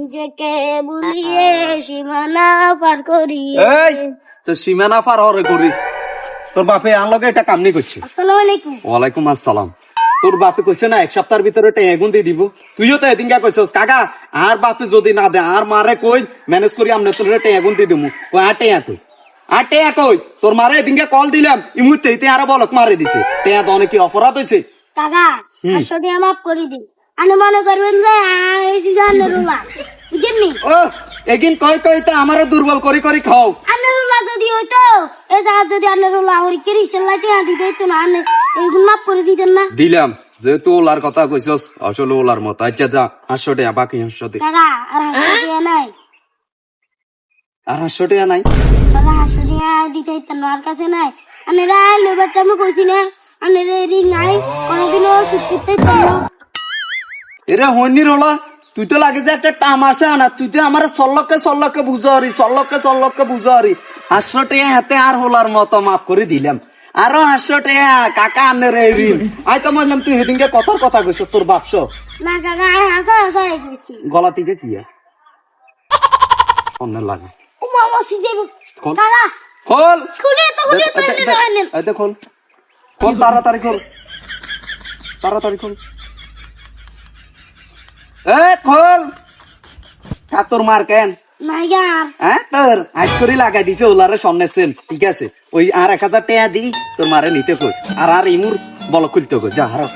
নিজেকে বুলিয়ে সীমানা পার করি এই তো সীমানা পার হরে করিস। তোর বাপে আনলগে এটা কামনি করছে। আসসালামু আলাইকুম। ওয়ালাইকুম আসসালাম। তোর বাপে কইছে না এক সপ্তাহের ভিতরে দিয়ে দিব। তুইও তো এদিন কইছস কাকা আর বাপে যদি না দে আর মারে কই? ম্যানেজ করি আমনে তোর টেগুন দিয়ে দিমু। কই আর টেয়া কই? আর টেয়া কই? তোর মারে এদিন কল দিলাম ইমুতে ইতে আর বলক মারে দিছে। টেয়া তো অনেক অপরাধ হইছে। কাকা টাকা মাফ করে দিন মনে করবেন যে যে আন্নারুল্লাহ বুঝেননি ও এগিন কই কই তো আমারে দুর্বল করি করি খাও। আন্নারুল্লাহ যদি হইতো এই জাহাজ যদি আন্নারুল্লাহ আমার কিরিশের লাগে দিতে হইতো না আন্নে এইগুলো মাফ করে দিতেন না। দিলাম যেহেতু ওলার কথা কইছস আসলে ওলার মতো আচ্ছা যা টাকা বাকি হাসশো টাকা কাকা আর হাসশো টাকা নাই। আর হাসশো টাকা নাই? কাকা হাসশো টাকা দিতে না আর কাছে নাই। আন্নারা লেবারটা আমি কইছি না। আন্নারা রিং নাই কোনোদিনও সুদ করতে এরে হইনির হলা তুই তো লাগে যে একটা তামাশা না তুই তো আমার সল্লকে সল্লকে বুঝারি সল্লকে সল্লকে বুঝারি। হাসশো টাকা হাতে আর হলার মতো মাফ করে দিলাম। আরও হাসশো টাকা কাকা আনে রে ঋণ আই তো মানলাম তুই সেদিনকে কথার কথা কইছ তোর বাপস না কাকা আমি হাসা হাসা হয়ে গলা থেকে কি অন্য লাগে। ও মামা সিধে কাকা। খোল। খুলে তো খুলে তো দেখ খোল। খোল তাড়াতাড়ি খোল। তাড়াতাড়ি খোল। এ খোল। কা তোর মার কেন? হ্যাঁ তোর। আজ করে লাগাই দিছে ওলারে সামনে সেন ঠিক আছে? ওই আর এক হাজার টাকা দিই তোর মারে নিতে কোস আর আর ইমুর বল খুলতে গো যা হারো